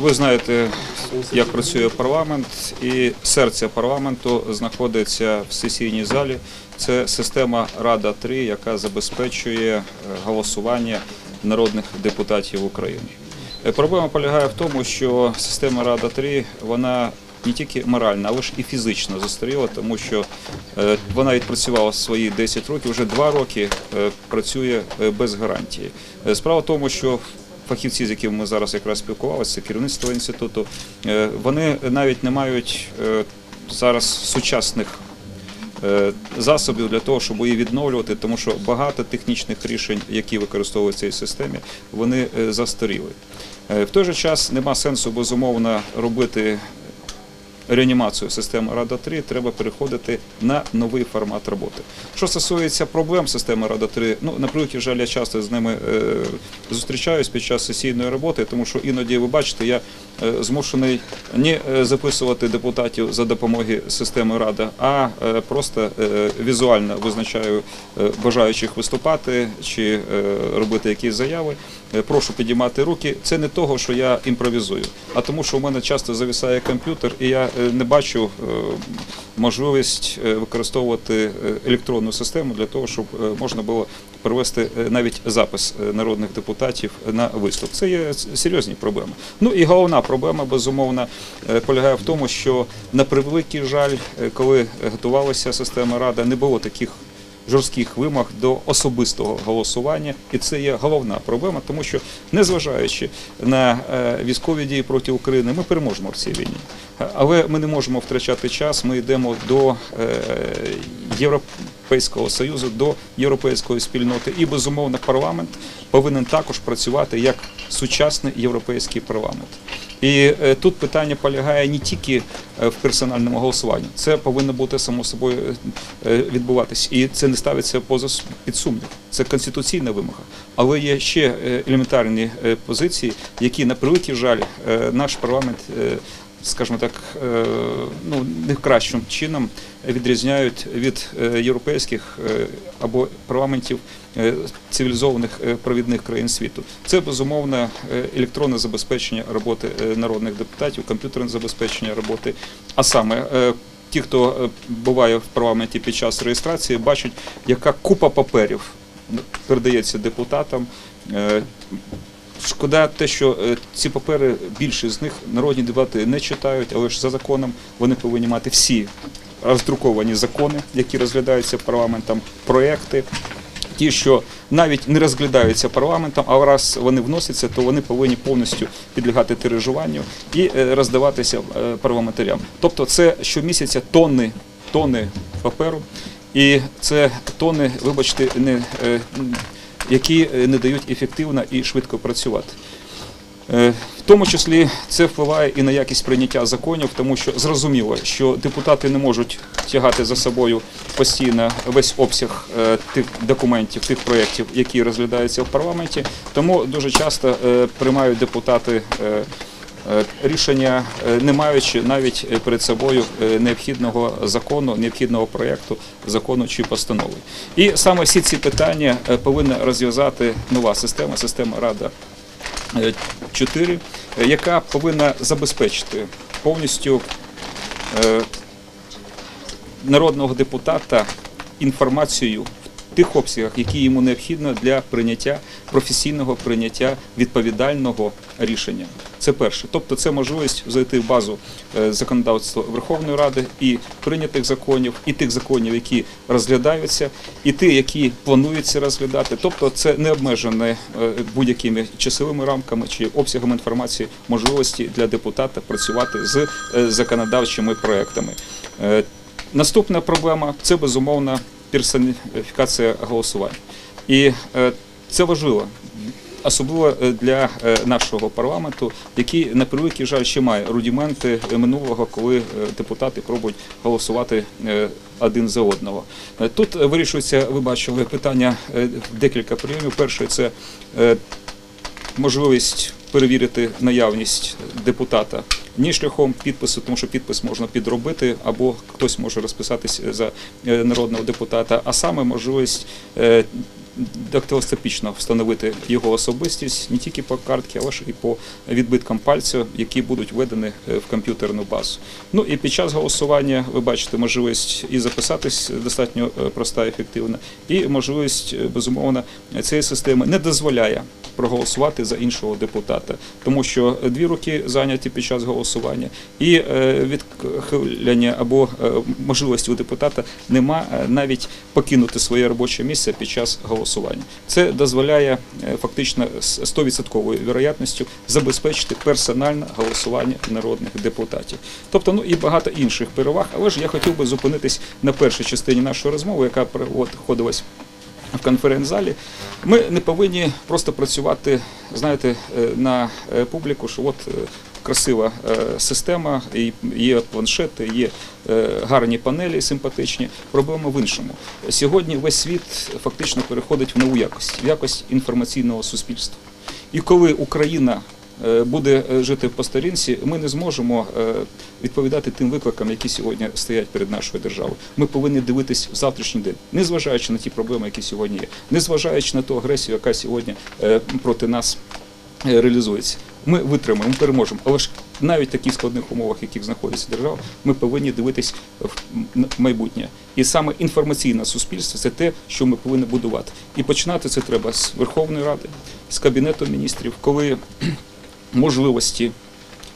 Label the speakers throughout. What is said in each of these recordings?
Speaker 1: Ви знаєте, як працює парламент, і серце парламенту знаходиться в сесійній залі. Це система Рада 3 яка забезпечує е, голосування народних депутатів України. Е, Проблема полягає в тому, що система Рада 3 вона не тільки моральна, але ж і фізично застаріла, тому що е, вона відпрацювала свої 10 років, вже 2 роки працює без гарантії. Справа в тому, що фахівці, з якими ми зараз якраз спілкувалися, керівництво інституту, е, вони навіть не мають е, зараз сучасних е, засобів для того, щоб її відновлювати, тому що багато технічних рішень, які використовують в цій системі, вони застаріли. В той же час нема сенсу безумовно робити реанімацію системи Рада 3 треба переходити на новий формат роботи. Що стосується проблем системи Рада 3 ну на превеликий жаль, я часто з ними е, зустрічаюсь під час сесійної роботи, тому що іноді ви бачите, я е, змушений не е, записувати депутатів за допомогою системи Рада, а просто візуально визначаю бажаючих виступати чи робити якісь заяви. Прошу підіймати руки. Це не того, що я імпровізую, а тому, що у мене часто зависає комп'ютер, і я не бачу е, можливість е, використовувати е, електронну систему для того, щоб е, можна було провести е, навіть запис е, народних депутатів на виступ. Це є серйозні проблеми. Ну і головна проблема, безумовно, е, полягає в тому, що на превеликий жаль, е, коли готувалася система Рада, не було таких жорстких вимог до особистого голосування, і це є головна проблема, тому що незважаючи на е, військові дії проти України, ми переможемо в цій війні. Але ми не можемо втрачати час. Ми йдемо до е, Європейського союзу, до європейської спільноти, і безумовно парламент повинен також працювати як сучасний європейський парламент. І е, тут питання полягає не тільки е, в персональному голосуванні. Це повинно бути само собою е, відбуватись. І це не ставиться поза під сумнів. Це конституційна вимога. Але є ще елементарні позиції, які на превеликий жаль наш парламент. Скажімо так, е, ну не кращим чином відрізняють від е, європейських е, або парламентів цивілізованих провідних країн світу. Це безумовно електронне забезпечення роботи народних депутатів, комп'ютерне забезпечення роботи. А саме ті, хто буває в парламенті під час реєстрації, бачать, яка купа паперів передається депутатам. Шкода те, що е, ці папери, більшість з них народні депутати не читають, але ж за законом вони повинні мати всі роздруковані закони, які розглядаються парламентом, проекти. Ті, що навіть не розглядаються парламентом, а раз вони вносяться, то вони повинні повністю підлягати тиражуванню і е, роздаватися е, парламентарям. Тобто це щомісяця тонни, тонни паперу, і це тонни, вибачте, не, які е, не дають ефективно і швидко працювати. Е, В тому числі це впливає і на якість прийняття законів, тому що зрозуміло, що депутати не можуть тягати за собою постійно весь обсяг е, тих документів, тих проєктів, які розглядаються в парламенті. Тому дуже часто приймають депутати рішення, е, не маючи навіть е, перед собою е, необхідного закону, необхідного проєкту закону чи постанови. І саме всі ці питання е, повинна розв'язати нова система, система Рада е, 4, е, яка повинна забезпечити повністю е, народного депутата інформацією тих обсягах, які йому необхідно для прийняття професійного прийняття відповідального рішення. Це перше. Тобто це можливість зайти в базу е, законодавства Верховної Ради і прийнятих законів, і тих законів, які розглядаються, і ті, які планується розглядати. Тобто це не обмежене е, будь-якими часовими рамками чи обсягом інформації можливості для депутата працювати з е, законодавчими проектами. Наступна проблема це безумовно персоніфікація голосувань. І е, це важливо, особливо е, для е, нашого парламенту, який на превеликий жаль ще має рудіменти минулого, коли депутати пробують голосувати один за одного. Тут вирішується, ви бачили питання декілька прийомів. Перше це можливість перевірити наявність депутата ні шляхом підпису, тому що підпис можна підробити, або хтось може розписатись за е, народного депутата, а саме можливість е, дактилоскопічно встановити його особистість не тільки по картці, але ж і по відбиткам пальця, які будуть введені е, в комп'ютерну базу. Ну і під час голосування ви бачите можливість і записатись достатньо е, проста і ефективна, і можливість, е, безумовно, цієї системи не дозволяє проголосувати за іншого депутата, тому що дві руки зайняті під час голосування, і е, відхиляння або е, можливості у депутата нема е, навіть покинути своє робоче місце під час голосування. Це дозволяє фактично з 100% вірогідністю забезпечити персональне голосування народних депутатів. Тобто, ну і багато інших переваг. Але ж я хотів би зупинитись на першій частині нашої розмови, яка проходилась в конференц-залі. Ми не повинні просто працювати, знаєте, е, на е, публіку, що от е, красива система, є планшети, є гарні панелі симпатичні. Проблема в іншому. Сьогодні весь світ фактично переходить в нову якість, в якість інформаційного суспільства. І коли Україна буде е, жити по сторінці, ми не зможемо е, відповідати тим викликам, які сьогодні стоять перед нашою державою. Ми повинні дивитись в завтрашній день, незважаючи на ті проблеми, які сьогодні є, незважаючи на ту агресію, яка сьогодні е, проти нас е, реалізується. Ми витримаємо, ми переможемо. Але ж навіть в таких складних умовах, в яких знаходиться держава, ми повинні дивитись в майбутнє. І саме інформаційне суспільство це те, що ми повинні будувати. І починати це треба з Верховної Ради, з Кабінету міністрів, коли можливості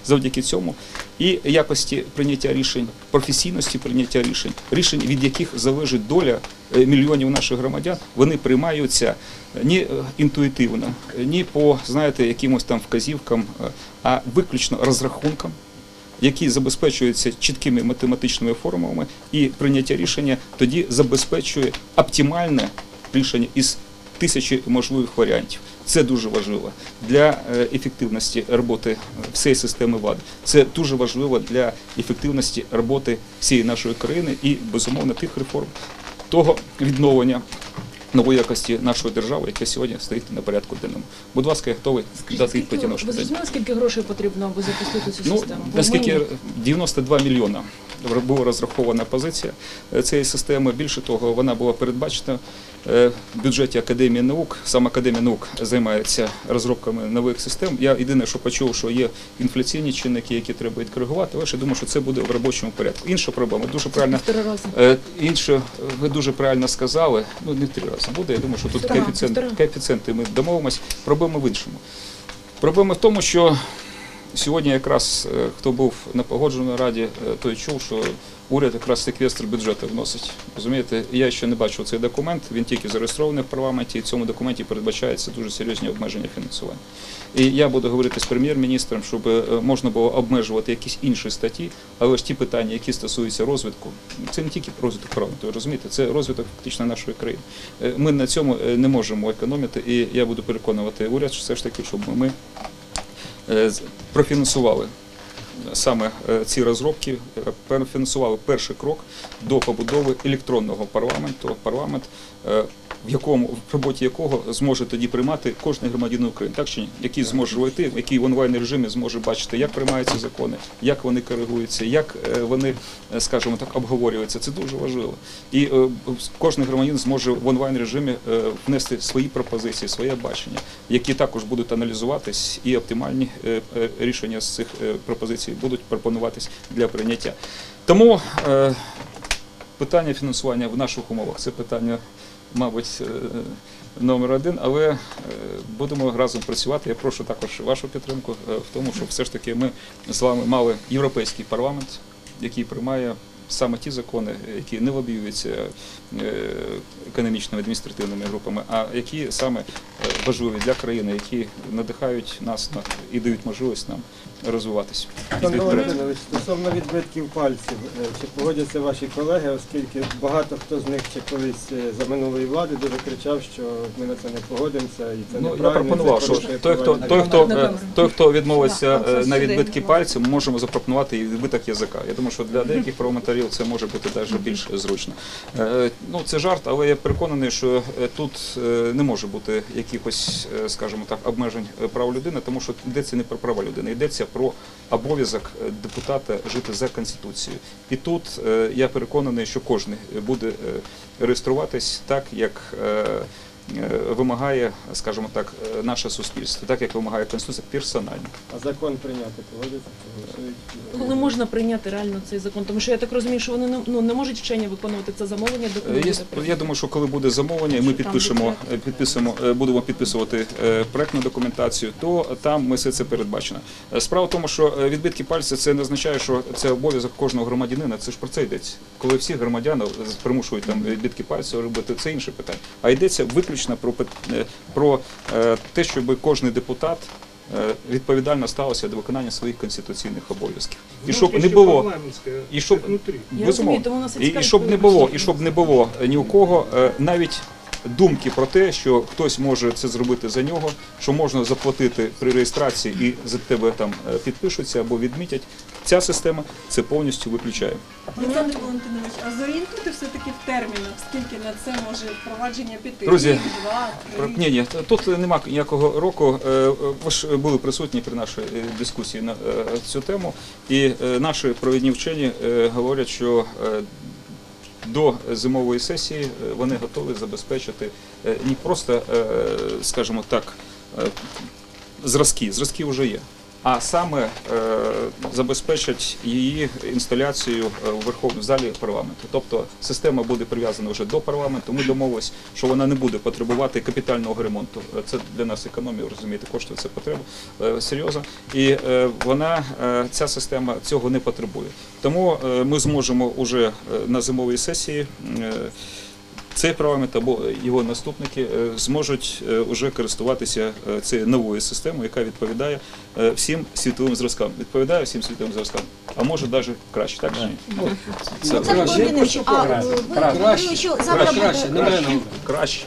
Speaker 1: завдяки цьому і якості прийняття рішень, професійності прийняття рішень, рішень, від яких залежить доля е, мільйонів наших громадян, вони приймаються е, інтуїтивно, е, ні по знаєте, якимось там вказівкам, а виключно розрахункам. Які забезпечуються чіткими математичними формулами, і прийняття рішення тоді забезпечує оптимальне рішення із тисячі можливих варіантів. Це дуже важливо для е, ефективності роботи всієї системи влади. Це дуже важливо для ефективності роботи всієї нашої країни і безумовно тих реформ, того відновлення нової якості нашої держави, яке сьогодні стоїть на порядку денному. Будь ласка, я готовий дати відповідь на
Speaker 2: ви зрозуміли, скільки грошей потрібно, аби запустити цю
Speaker 1: Ну,
Speaker 2: систему? Бо
Speaker 1: наскільки 92 мільйона була розрахована позиція е, цієї системи. Більше того, вона була передбачена е, в бюджеті Академії наук. Сам Академія наук займається розробками нових систем. Я єдине, що почув, що є інфляційні чинники, які треба відкоригувати, але ще думаю, що це буде в робочому порядку. Інша проблема дуже правильно. Е, Інше, ви дуже правильно сказали, ну не три рази буде. Я думаю, що тут коефіцієнти ми домовимось. Проблема в іншому. Проблема в тому, що сьогодні якраз е, хто був на погодженій раді, е, той чув, що уряд якраз секвестр бюджету вносить. Розумієте, я ще не бачив цей документ, він тільки зареєстрований в парламенті, і в цьому документі передбачається дуже серйозні обмеження фінансування. І я буду говорити з прем'єр-міністром, щоб е, можна було обмежувати якісь інші статті, але ж ті питання, які стосуються розвитку, це не тільки розвиток парламенту, розумієте, це розвиток фактично нашої країни. Ми на цьому не можемо економити, і я буду переконувати уряд, що все ж таки, щоб ми профінансували саме е, ці розробки, е, профінансували перший крок до побудови електронного парламенту, парламент, е, в якому в роботі якого зможе тоді приймати кожен громадянин України, так чи ні? Який зможе войти, який в онлайн режимі зможе бачити, як приймаються закони, як вони коригуються, як е, вони, е, скажімо так, обговорюються. Це дуже важливо. І е, кожен громадянин зможе в онлайн режимі внести свої пропозиції, своє бачення, які також будуть аналізуватись, і оптимальні рішення з цих пропозицій будуть пропонуватись для прийняття. Тому питання фінансування в наших умовах це питання, мабуть, е, номер один, але е, будемо разом працювати. Я прошу також вашу підтримку е, в тому, щоб все ж таки ми з вами мали європейський парламент, який приймає саме ті закони, які не лобіюються економічними адміністративними групами, а які саме важливі для країни, які надихають нас на і дають можливість нам розвиватися.
Speaker 3: Стосовно відбитків пальців, е, чи погодяться ваші колеги, оскільки багато хто з них ще колись е, за минулої влади дуже кричав, що ми на це не погодимося і це
Speaker 1: Ну, я пропонував, що той, хто, той, хто,
Speaker 2: На
Speaker 1: е, той, хто
Speaker 4: ось
Speaker 1: на відбитки пальців, ми можемо запропонувати і відбиток язика. Я думаю, що для деяких парламентарів це може бути навіть більш зручно. Ну, це жарт, але я переконаний, що тут не може бути якихось, скажімо так, обмежень прав людини, тому що йдеться не про права людини, йдеться про обов'язок е, депутата жити за конституцією. І тут е, я переконаний, що кожен буде е, реєструватись так, як. Е, вимагає, скажімо так, е, наше суспільство, так як вимагає Конституція, персонально.
Speaker 3: А закон прийняти чи голосують?
Speaker 2: Коли можна прийняти реально цей закон? Тому що я так розумію, що вони не, ну, не можуть вчені виконувати це замовлення,
Speaker 1: Е, Є, я думаю, що коли буде замовлення, і ми підпишемо, підписуємо, будемо підписувати проектну документацію, то там ми все це передбачено. Справа в тому, що відбитки пальців це не означає, що це обов'язок кожного громадянина. Це ж про це йдеться. Коли всі громадяни примушують там відбитки пальців робити, це інше питання. А йдеться виключно про е, про е, те, щоб кожен депутат. е, Відповідально ставився до виконання своїх конституційних обов'язків, і щоб не було і щоб безумовно і, і щоб не було, і щоб не було ні у кого навіть думки про те, що хтось може це зробити за нього, що можна заплатити при реєстрації і за тебе там підпишуться або відмітять. Ця система це повністю виключає.
Speaker 4: Олександр Валентинович, а зорієнтуйте все-таки в термінах, скільки на це може впровадження піти?
Speaker 1: Друзі,
Speaker 4: Рік, два, три?
Speaker 1: Ні, ні, тут нема ніякого року. Е, Ви ж були присутні при нашій е, дискусії на е, цю тему, і наші провідні вчені говорять, що до зимової сесії вони готові забезпечити не просто, скажімо так, зразки, зразки вже є. А саме е, забезпечать її інсталяцію е, у Верховному залі парламенту. Тобто система буде прив'язана вже до парламенту. Ми домовились, що вона не буде потребувати капітального ремонту. Е, Це для нас економія, розумієте, коштує це потреба серйозно. І вона ця система цього не потребує. Тому ми зможемо уже на зимовій сесії. Е, цей парламент або його наступники е, зможуть вже користуватися е, цією новою системою, яка відповідає е, всім світовим зразкам. Відповідає всім світовим зразкам, а може навіть краще, так чи ні?
Speaker 5: краще. краще. буде
Speaker 1: краще.